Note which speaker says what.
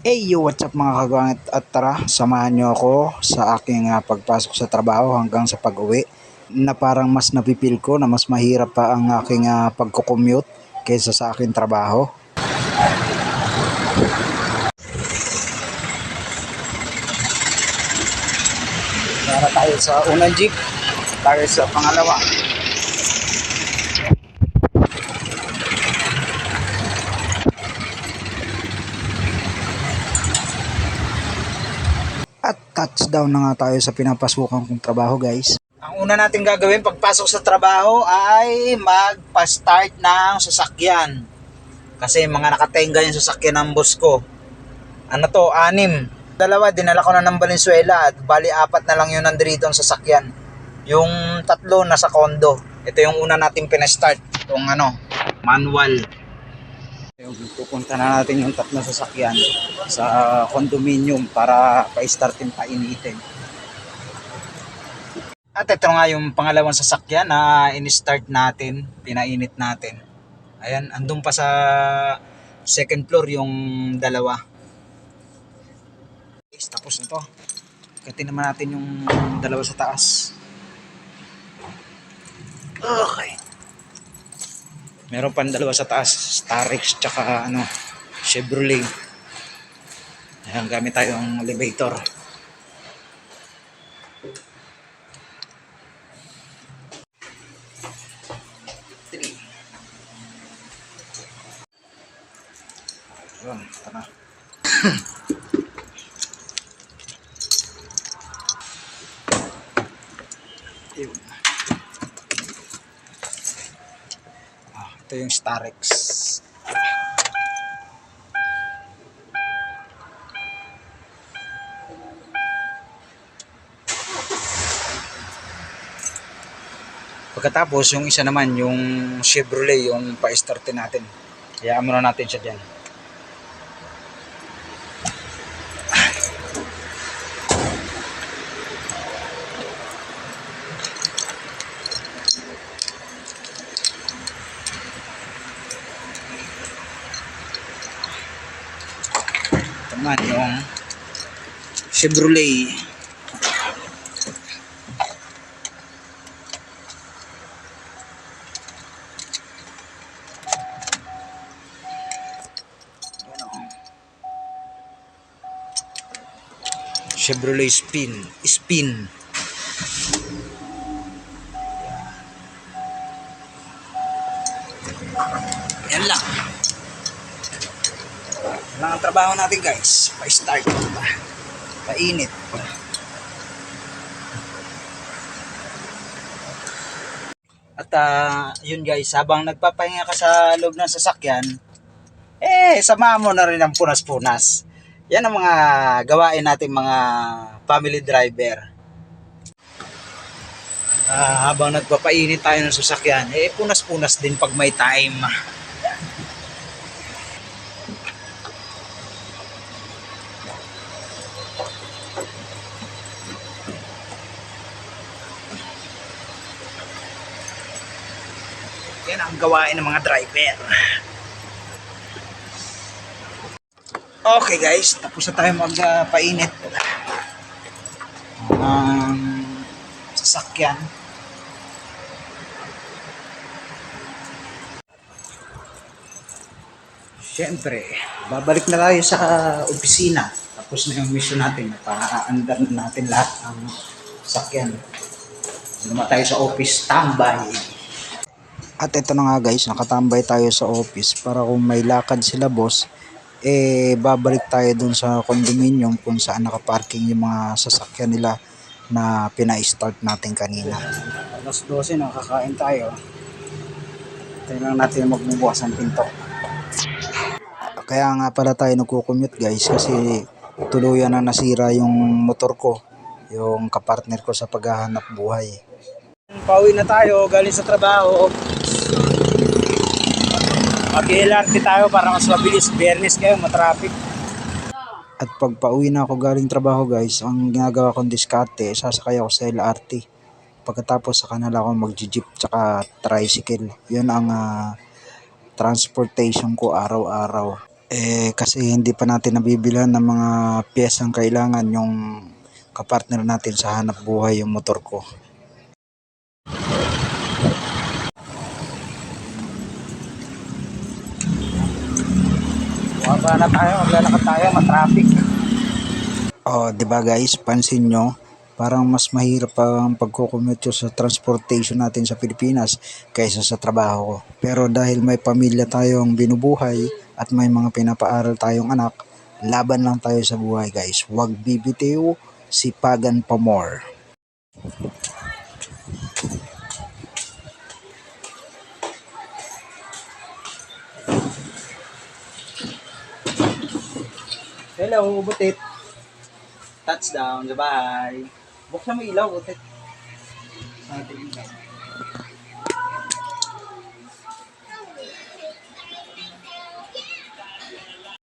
Speaker 1: Hey yo, what's up mga kagwangit at tara, samahan nyo ako sa aking ah, pagpasok sa trabaho hanggang sa pag-uwi na parang mas napipil ko na mas mahirap pa ang aking ah, pagkukommute kaysa sa aking trabaho. Para tayo sa unang jeep, tayo sa pangalawa. At touchdown na nga tayo sa pinapasukan kong trabaho guys. Ang una natin gagawin pagpasok sa trabaho ay magpa-start ng sasakyan. Kasi mga nakatenga yung sasakyan ng boss ko. Ano to, anim. Dalawa, dinala ko na ng Valenzuela at bali apat na lang yun nandito ang sasakyan. Yung tatlo nasa kondo. Ito yung una natin pinastart. Itong ano, manual. Yung pupunta na natin yung tatlong sasakyan sa condominium para pa-startin painitin. At ito nga yung pangalawang sasakyan na in-start natin, pinainit natin. Ayan, andun pa sa second floor yung dalawa. Guys, tapos na to. Kati naman natin yung dalawa sa taas. Okay. Meron pa dalawa sa taas, Starex tsaka ano, Chevrolet. Ayan, gamit tayong elevator. Three. Ayun, tara. ito yung Starex. Pagkatapos, yung isa naman, yung Chevrolet, yung pa-starte natin. Hayaan muna natin siya dyan. Naman yung Chevrolet. Chevrolet Spin. Spin. Yan lang. Lang ang trabaho natin guys. Pa-start. Pa. Painit. At ah, yun guys, habang nagpapahinga ka sa loob ng sasakyan, eh, samahan mo na rin ang punas-punas. Yan ang mga gawain natin mga family driver. Ah, habang nagpapainit tayo ng sasakyan, eh, punas-punas din pag may time. Yan ang gawain ng mga driver. Okay guys, tapos na tayo magpainit. Ang sasakyan. Siyempre, babalik na tayo sa opisina. Tapos na yung mission natin. Para-andar na natin lahat ng sasakyan. Luma tayo sa office, tambay. At ito na nga guys, nakatambay tayo sa office para kung may lakad sila boss, eh babalik tayo dun sa condominium kung saan nakaparking yung mga sasakyan nila na pina-start natin kanina. Alas 12 nakakain tayo. Tingnan natin magbubukas ang pinto. Kaya nga pala tayo nagko-commute guys kasi tuluyan na nasira yung motor ko, yung kapartner ko sa paghahanap buhay. Pauwi na tayo galing sa trabaho. Mag-LRT tayo para mas mabilis. Biyernes kayo, matraffic. At pag pauwi na ako galing trabaho guys, ang ginagawa kong diskarte, sasakay ako sa LRT. Pagkatapos sa kanila ako mag-jeep tsaka tricycle. Yun ang ah, transportation ko araw-araw. Eh, kasi hindi pa natin nabibilhan ng mga piyesang kailangan yung kapartner natin sa hanap buhay yung motor ko. Wala na tayo, maglalakad tayo, matraffic. Oh, 'di ba guys, pansin nyo, parang mas mahirap ang pagko-commute sa transportation natin sa Pilipinas kaysa sa trabaho ko. Pero dahil may pamilya tayong binubuhay at may mga pinapaaral tayong anak, laban lang tayo sa buhay guys. Huwag bibitiw, sipagan pa more. Hello, butit. Touchdown, bye. Buksan mo ilaw, butit. Sa ating ilaw.